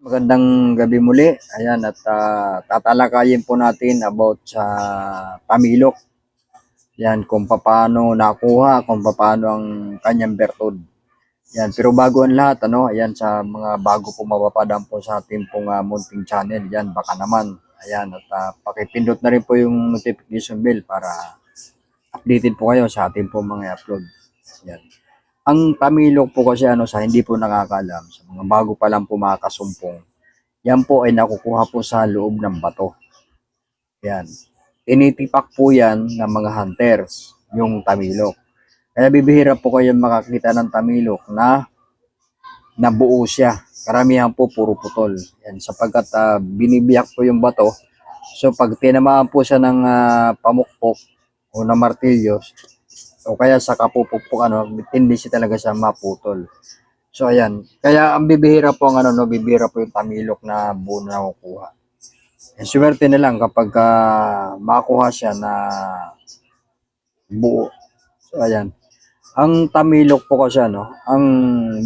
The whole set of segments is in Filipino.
Magandang gabi muli. Ayan, at ah, tatalakayin po natin about sa Tamilok. Yan, kung paano nakuha, kung paano ang kanyang bertod. Yan, pero bago ang lahat, ano, ayan, sa mga bago po mapapadaan po sa ating pong ah, munting channel, yan, baka naman. Ayan, at ah, pakipindot na rin po yung notification bell para updated po kayo sa ating pong mga upload. Yan. Ang Tamilok po kasi ano sa hindi po nakakalam, sa mga bago pa lang po makakasumpong, yan po ay nakukuha po sa loob ng bato. Yan. Tinitipak po yan ng mga hunters, yung Tamilok. Kaya bibihira po kayo makakita ng Tamilok na nabuo siya. Karamihan po puro putol. Yan, sapagkat ah, binibiyak po yung bato. So pag tinamaan po siya ng ah, pamukpok o na martilyo, o kaya sa kapupukpok ano, tendency talaga siya maputol. So ayan, kaya ang bibihira po ang ano no, bibihira po yung tamilok na buo na nakukuha. Eh, swerte na lang kapag ah, makuha siya na buo. So ayan. Ang tamilok po kasi ano, ang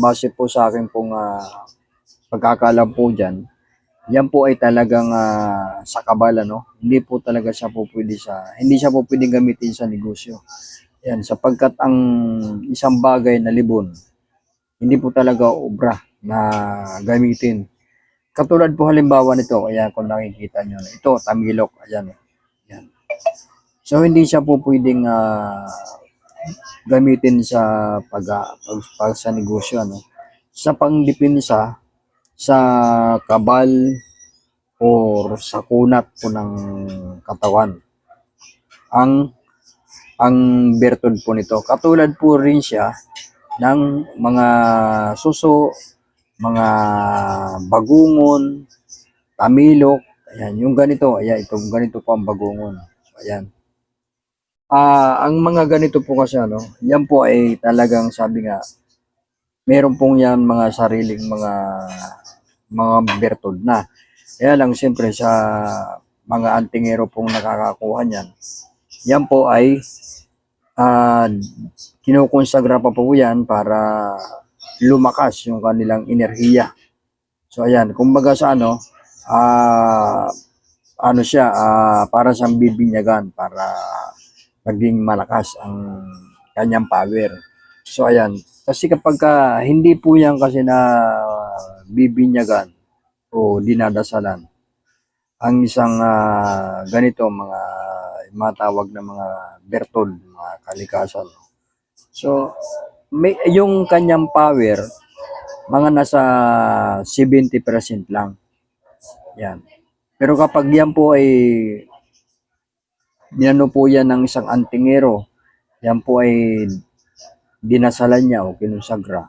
base po sa akin pong ah, pagkakalam po dyan, yan po ay talagang ah, sa kabala no. Hindi po talaga siya po pwede sa, hindi siya po pwedeng gamitin sa negosyo. Yan, sapagkat ang isang bagay na libon, hindi po talaga obra na gamitin. Katulad po halimbawa nito, ayan kung nakikita nyo, ito, tamilok, ayan. Yan. So, hindi siya po pwedeng ah, gamitin sa pag, pag, pag sa negosyo, ano. Sa pangdipinsa, sa kabal, or sa kunat po ng katawan. Ang ang bertod po nito. Katulad po rin siya ng mga suso, mga bagungon, tamilok, ayan, yung ganito, ayan, itong ganito po ang bagungon. Ayan. Ah, ang mga ganito po kasi ano, yan po ay talagang sabi nga, meron pong yan mga sariling mga mga bertod na. Kaya lang siyempre sa mga antingero pong nakakakuha niyan, yan po ay ah kinukonsagra pa po yan para lumakas yung kanilang enerhiya. So ayan, kumbaga sa ano, ah ano siya, ah, para sa bibinyagan, para maging malakas ang kanyang power. So ayan, kasi kapag ka, hindi po yan kasi na bibinyagan o dinadasalan, ang isang ah, ganito mga matawag na mga bertol, mga kalikasan. So, may, yung kanyang power, mga nasa 70% lang. Yan. Pero kapag yan po ay dinano po yan ng isang antingero, yan po ay dinasalan niya o kinusagra.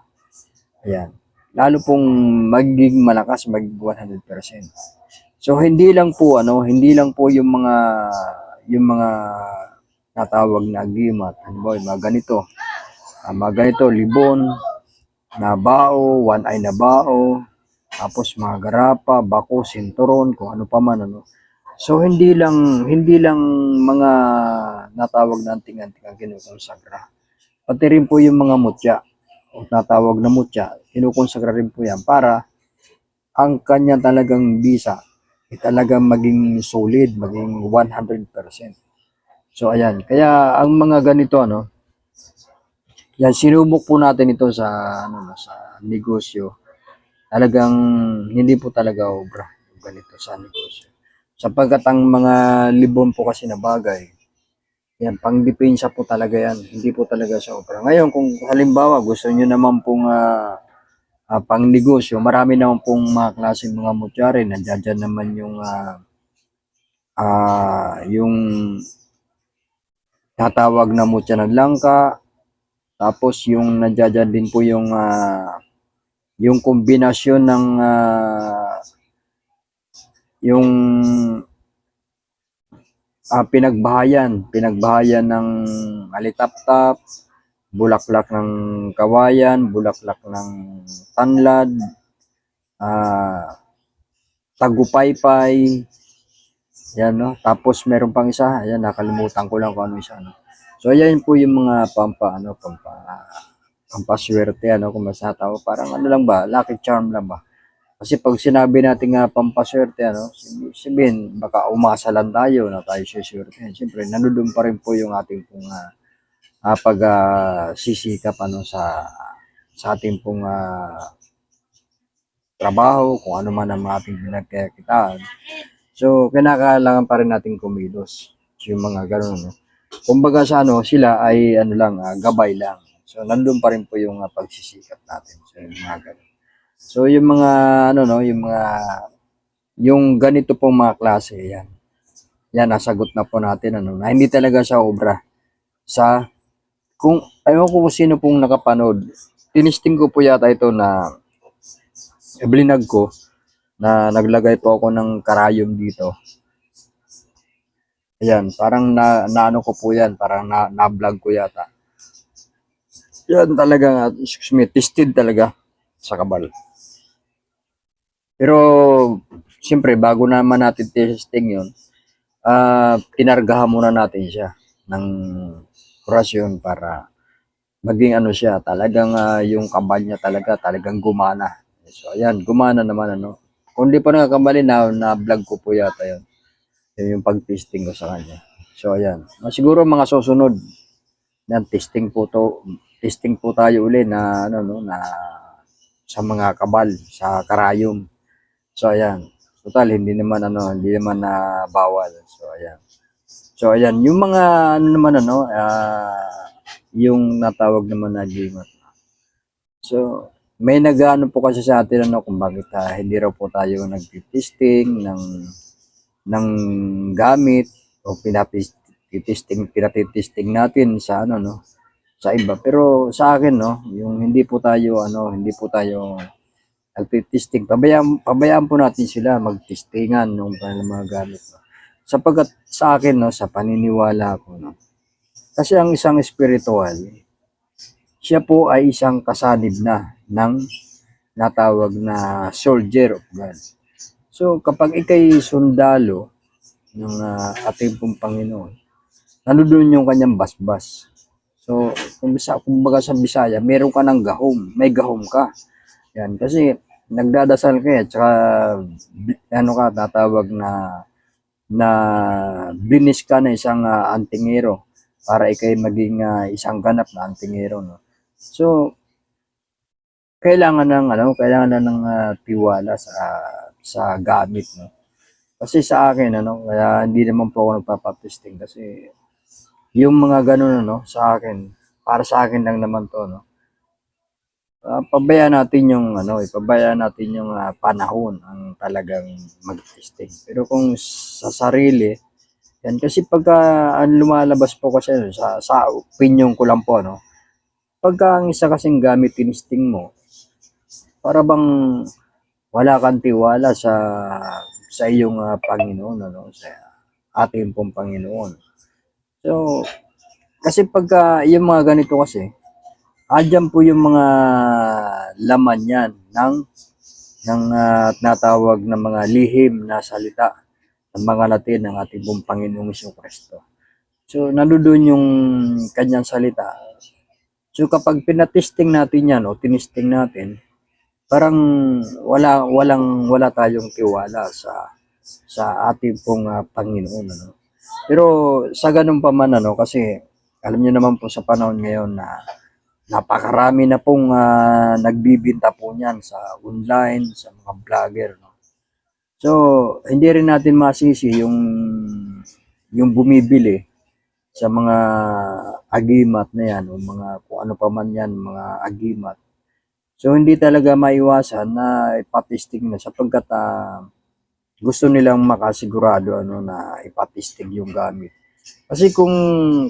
Ayan. Lalo pong magiging malakas, magiging 100%. So hindi lang po ano, hindi lang po yung mga yung mga natawag na gimat, ano ba, yung mga ganito. Ah, mga ganito, libon, na bao, one eye na bao, tapos mga garapa, bako, sinturon, kung ano pa man ano. So hindi lang hindi lang mga natawag na anting-anting ang kinukonsagra. Pati rin po yung mga mutya o natawag na mutya, kinukonsagra rin po yan para ang kanya talagang bisa ay talagang maging solid, maging 100%. So ayan, kaya ang mga ganito ano, yan sinubok po natin ito sa ano no, sa negosyo. Talagang hindi po talaga obra ganito sa negosyo. Sapagkat ang mga libon po kasi na bagay, yan, pang depensa po talaga yan. Hindi po talaga siya obra. Ngayon, kung halimbawa gusto nyo naman pong ah, ah, pang negosyo, marami naman pong mga klaseng mga mutyari. Nandiyan dyan naman yung ah, ah, yung tatawag na mutya ng langka. Tapos yung nandiyan din po yung ah, yung kombinasyon ng ah, yung ah, pinagbahayan, pinagbahayan ng alitaptap, bulaklak ng kawayan, bulaklak ng tanlad, ah, tagupaypay, yan no. Tapos meron pang isa, ayan nakalimutan ko lang kung ano isa no. So ayan po yung mga pampa ano, pampa pampaswerte ano kung masataw, parang ano lang ba, lucky charm lang ba. Kasi pag sinabi natin nga pampaswerte, ano, sabihin, baka umasa lang tayo na tayo siswerte. Siyempre, nandun pa rin po yung ating pong uh, uh, pag uh, sisikap ano, sa, sa ating pong ah, trabaho, kung ano man ang ating pinagkakitaan. So, kinakailangan pa rin natin kumilos. So, yung mga ganun, no? Kumbaga sa ano, sila ay ano lang, ah, gabay lang. So, nandun pa rin po yung ah, pagsisikap natin. So, yung mga ganun. So, yung mga, ano no, yung mga, yung ganito pong mga klase, yan. Yan, nasagot na po natin, ano, na hindi talaga siya obra. Sa, kung, ayaw ko kung sino pong nakapanood, tinisting ko po yata ito na, iblinag ko, na naglagay po ako ng karayom dito. Ayan, parang na, naano ko po yan, parang na, na-vlog ko yata. Yan talaga, excuse me, tested talaga sa kabal. Pero, siyempre, bago naman natin testing yun, ah kinargahan muna natin siya ng orasyon para maging ano siya, talagang ah, yung kabal niya talaga, talagang gumana. So, ayan, gumana naman ano. Kung di pa nakakamali na, na-vlog ko po yata yun. Yun yung pag-testing ko sa kanya. So, ayan. Ah, Siguro mga susunod, yan, testing po to, testing po tayo uli na, ano, no, na sa mga kabal, sa karayom. So, ayan. Total, hindi naman, ano, hindi naman na bawal. So, ayan. So, ayan. Yung mga, ano naman, ano, ah, yung natawag naman na GMAT. So, may nag-ano po kasi sa atin ano kung bakit ah, hindi raw po tayo nag-testing ng ng gamit o pinapitesting pinatitesting natin sa ano no sa iba pero sa akin no yung hindi po tayo ano hindi po tayo nagtitesting pabayaan pabayaan po natin sila magtestingan ng mga gamit no? Sapagkat sa akin no sa paniniwala ko no kasi ang isang spiritual siya po ay isang kasanib na ng natawag na soldier of God. So kapag ikay sundalo ng ah, ating pong Panginoon, nandoon yung kanyang basbas. So kung bisa, kumbaga sa Bisaya, meron ka ng gahom, may gahom ka. Yan kasi nagdadasal ka eh, tsaka bi- ano ka tatawag na na binis ka na isang ah, antingero para ikay maging ah, isang ganap na antingero no. So kailangan ng ano, kailangan na ng ah, tiwala sa sa gamit no. Kasi sa akin ano, kaya hindi naman po ako nagpapatesting kasi yung mga ganun ano sa akin, para sa akin lang naman to no. Ah, pabayaan natin yung ano, ipabayaan natin yung ah, panahon ang talagang mag-testing. Pero kung sa sarili, yan kasi pagka ang lumalabas po kasi ano, sa sa opinion ko lang po no. Pagka ang isa kasing gamit tinisting mo, para bang wala kang tiwala sa sa iyong ah, Panginoon ano sa ating pong Panginoon. So kasi pagka yung mga ganito kasi andyan po yung mga laman yan ng ng ah, natawag na mga lihim na salita ng mga Latin ng ating pong Panginoong Kristo. So nandoon yung kanyang salita. So kapag pinatesting natin yan o tinisting natin, parang wala walang wala tayong tiwala sa sa ating pong ah, Panginoon ano. Pero sa ganun pa man ano kasi alam niyo naman po sa panahon ngayon na napakarami na pong ah, nagbibinta po niyan sa online, sa mga vlogger no. So hindi rin natin masisi yung yung bumibili sa mga agimat na yan o mga kung ano pa man yan mga agimat So hindi talaga maiwasan na ipatisting na sapagkat ah, gusto nilang makasigurado ano na ipatisting yung gamit. Kasi kung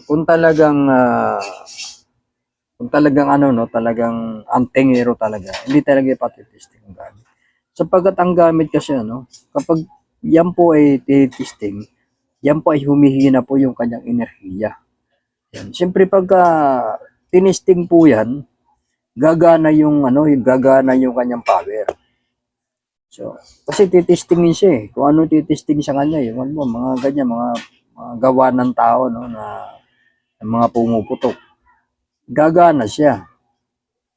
kung talagang ah, kung talagang ano no, talagang antingero talaga, hindi talaga ipatisting yung gamit. Sapagkat ang gamit kasi ano, kapag yan po ay titisting, yan po ay humihina po yung kanyang enerhiya. Yan. Siyempre pagka tinisting po yan, gagana yung ano, yung gagana yung kanyang power. So, kasi titistingin siya eh. Kung ano titisting sa kanya, yung ano, mga ganyan, mga, mga gawa ng tao, no, na, na mga pumuputok. Gagana siya.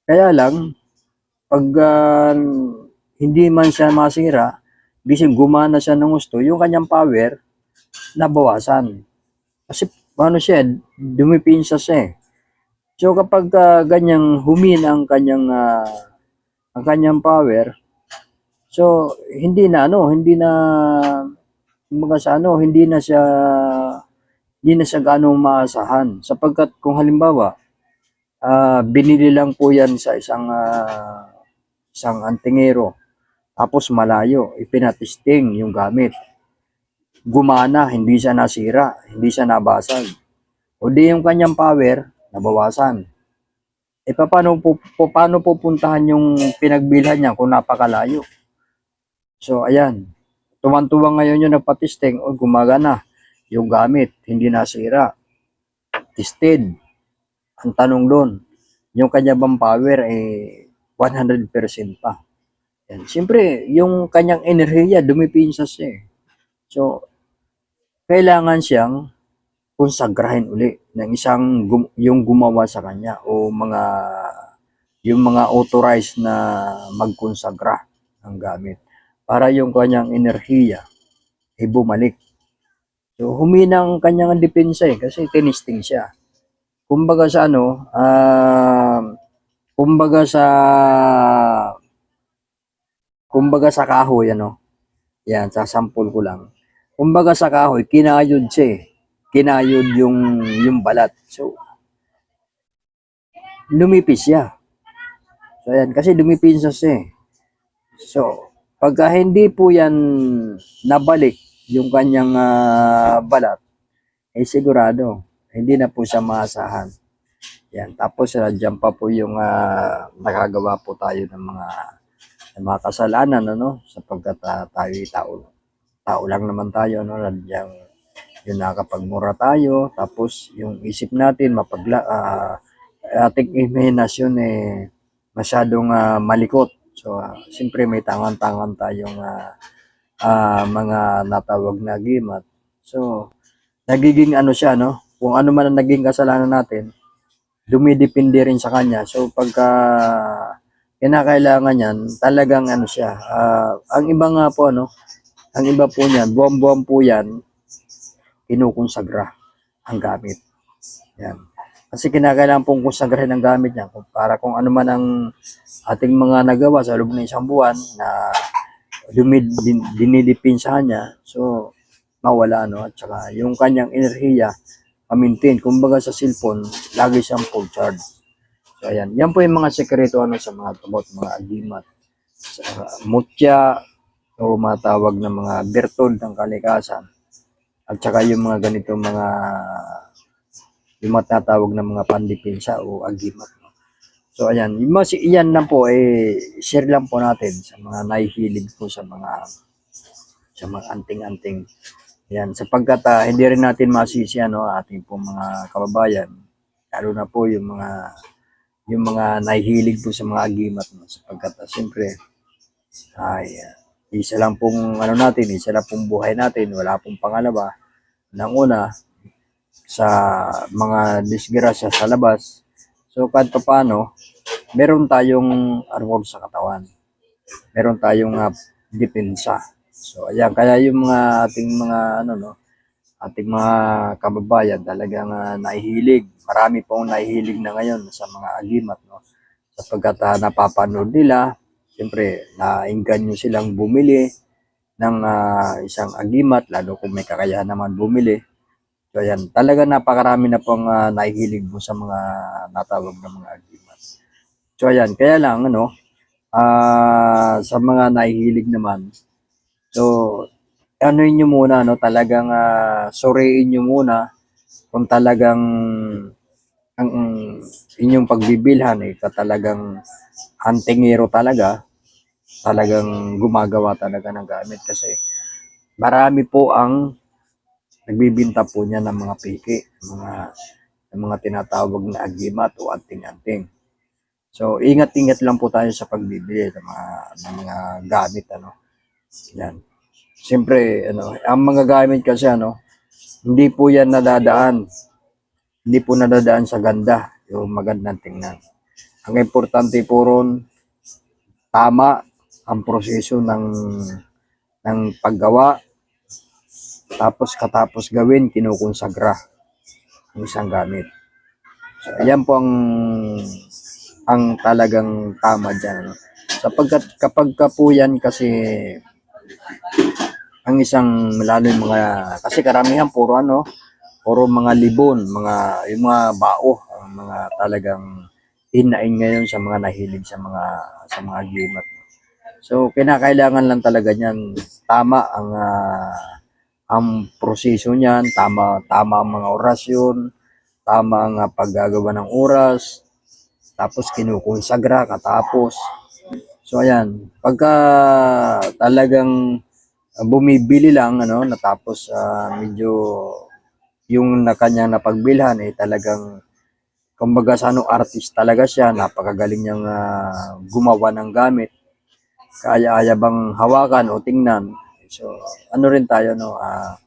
Kaya lang, pag ah, hindi man siya masira, bising gumana siya ng gusto, yung kanyang power, nabawasan. Kasi ano siya, dumipinsa siya eh. So kapag ah, ganyang humina ang kanyang ah, ang kanyang power, so hindi na ano, hindi na kumbaga sa ano, hindi na siya hindi na siya gaano maasahan sapagkat kung halimbawa ah, binili lang po yan sa isang ah, isang antingero. Tapos malayo ipinatisting yung gamit. Gumana hindi siya nasira hindi siya nabasag. O di yung kanyang power nabawasan. E paano po, po paano pupuntahan yung pinagbilhan niya kung napakalayo? So ayan. Tuwan-tuwa ngayon yung nagpatisting o gumagana yung gamit hindi nasira. Tested ang tanong doon yung kanya bang power eh 100% pa yan. Siyempre, yung kanyang enerhiya, dumipinsas siya eh. So, kailangan siyang konsagrahin uli ng isang gum- yung gumawa sa kanya o mga yung mga authorized na magkonsagra ng gamit para yung kanyang enerhiya ay bumalik. So, humina ang kanyang depensa eh kasi tinisting siya. Kumbaga sa ano, ah, kumbaga sa kumbaga sa kahoy, ano, yan, sasampol ko lang. Kumbaga sa kahoy, kinayod siya eh. Kinayod yung, yung balat. So, lumipis siya. So, ayan, kasi lumipis siya eh. So, pagka hindi po yan nabalik yung kanyang ah, balat, eh sigurado, hindi na po siya maasahan. Yan, tapos nandiyan pa po yung ah, nakagawa po tayo ng mga ng mga kasalanan ano sapagkat uh, tayo tao tao lang naman tayo no nandiyan yung nakapagmura tayo. Tapos yung isip natin mapagla ah, ating imahinasyon eh masyadong ah, malikot. So uh, siyempre may tangan-tangan tayong ah, ah, mga natawag na gimat so nagiging ano siya no kung ano man ang naging kasalanan natin dumidepende rin sa kanya so pagka kinakailangan yan, talagang ano siya. ah, ang iba nga po, ano, ang iba po niyan, buwan-buwan po yan, kinukonsagra ang gamit. Yan. Kasi kinakailangan pong konsagrahin ang gamit niya para kung ano man ang ating mga nagawa sa loob ng isang buwan na dumid, din, dinidipinsahan niya, so mawala, no? At saka yung kanyang enerhiya, pamintin. Kumbaga sa cellphone, lagi siyang full charge. So, ayan. Yan po yung mga sekreto ano, sa mga about mga agimat. Sa mutya o matawag na mga bertol ng kalikasan. At saka yung mga ganito mga yung mga tatawag na mga pandipinsa o agimat. So, ayan. Yung mga, si- yan lang po, eh, share lang po natin sa mga nahihilig po sa mga sa mga anting-anting. Yan, sapagkat ah, hindi rin natin masisi ano, ating po mga kababayan, lalo na po yung mga yung mga nahihilig po sa mga agimat no? sapagkat uh, siyempre ay uh, isa lang pong ano natin, isa lang pong buhay natin, wala pong pangalawa. Nang una, sa mga disgrasya sa labas. So, kahit pa paano, meron tayong armor sa katawan. Meron tayong uh, depensa. So, ayan, kaya yung mga ating mga ano no, ating mga kababayan talagang uh, nahihilig. Marami pong nahihilig na ngayon sa mga agimat, no? Sapagkat uh, napapanood nila, siyempre, naingganyo silang bumili ng ah, isang agimat, lalo kung may kakayahan naman bumili. So, ayan, talaga napakarami na pong uh, nahihilig mo sa mga natawag na mga agimat. So, ayan, kaya lang, ano, ah sa mga nahihilig naman, so, ano nyo muna, no, talagang uh, suriin nyo muna kung talagang ang inyong pagbibilhan eh, talagang antingero talaga, talagang gumagawa talaga ng gamit kasi marami po ang nagbibinta po niya ng mga piki, mga mga tinatawag na agimat o anting-anting. So, ingat-ingat lang po tayo sa pagbibili ng mga, ng mga gamit, ano. Yan. Siyempre, ano, ang mga gamit kasi, ano, hindi po yan nadadaan. Hindi po nadadaan sa ganda, yung magandang tingnan. Ang importante po ron, tama ang proseso ng ng paggawa tapos katapos gawin kinukonsagra ang isang gamit. So, ayan po ang ang talagang tama diyan. Ano? Sapagkat kapag ka po yan kasi ang isang lalo yung mga kasi karamihan puro ano puro mga libon, mga yung mga bao, ang mga talagang hinain ngayon sa mga nahilig sa mga sa mga gimat. So kinakailangan lang talaga niyan tama ang ah, ang proseso niyan, tama tama ang mga orasyon, tama ang ah, paggagawa ng oras, tapos kinukonsagra katapos. So ayan, pagka talagang ah, bumibili lang ano natapos ah, medyo yung na kanya napagbilhan eh talagang kumbaga sa ano artist talaga siya napakagaling niyang ah, gumawa ng gamit. Kaya-aya bang hawakan o tingnan. So ano rin tayo no ah,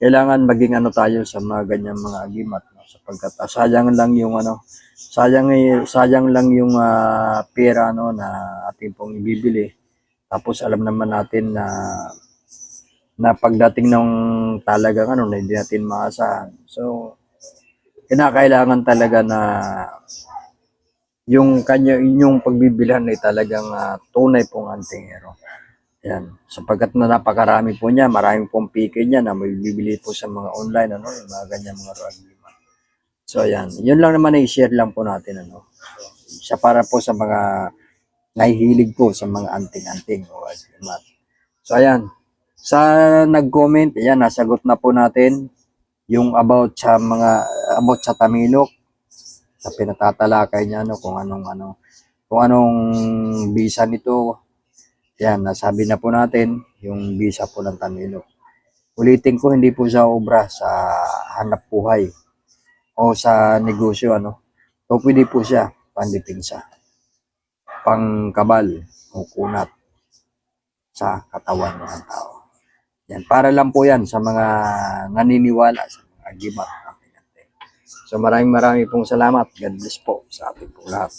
kailangan maging ano tayo sa mga ganyang mga agimat no sapagkat ah, sayang lang yung ano sayang eh- sayang lang yung ah, pera no na ating pong ibibili tapos alam naman natin na na pagdating ng talagang ano na hindi natin maasahan. So, kinakailangan talaga na yung kanya inyong pagbibilhan ay talagang ah, tunay pong antingero. Yan. Sapagkat na napakarami po niya, maraming pong pike niya na may bibili po sa mga online, ano, yung mga ganyan mga ragima. So, yan. Yun lang naman i-share lang po natin, ano. Siya para po sa mga nahihilig po sa mga anting-anting o agimat. So, ayan. Sa nag-comment, ayan, nasagot na po natin yung about sa mga, about sa Tamilok. Sa pinatatalakay niya, ano, kung anong, ano, kung anong visa nito. Yan, nasabi na po natin yung visa po ng Tamilok. Ulitin ko, hindi po sa obra, sa hanap buhay o sa negosyo, ano. So, pwede po siya, pandipinsa, pangkabal o kunat sa katawan ng tao. Yan, para lang po yan sa mga naniniwala sa mga gimat. So maraming maraming pong salamat. God bless po sa ating po lahat.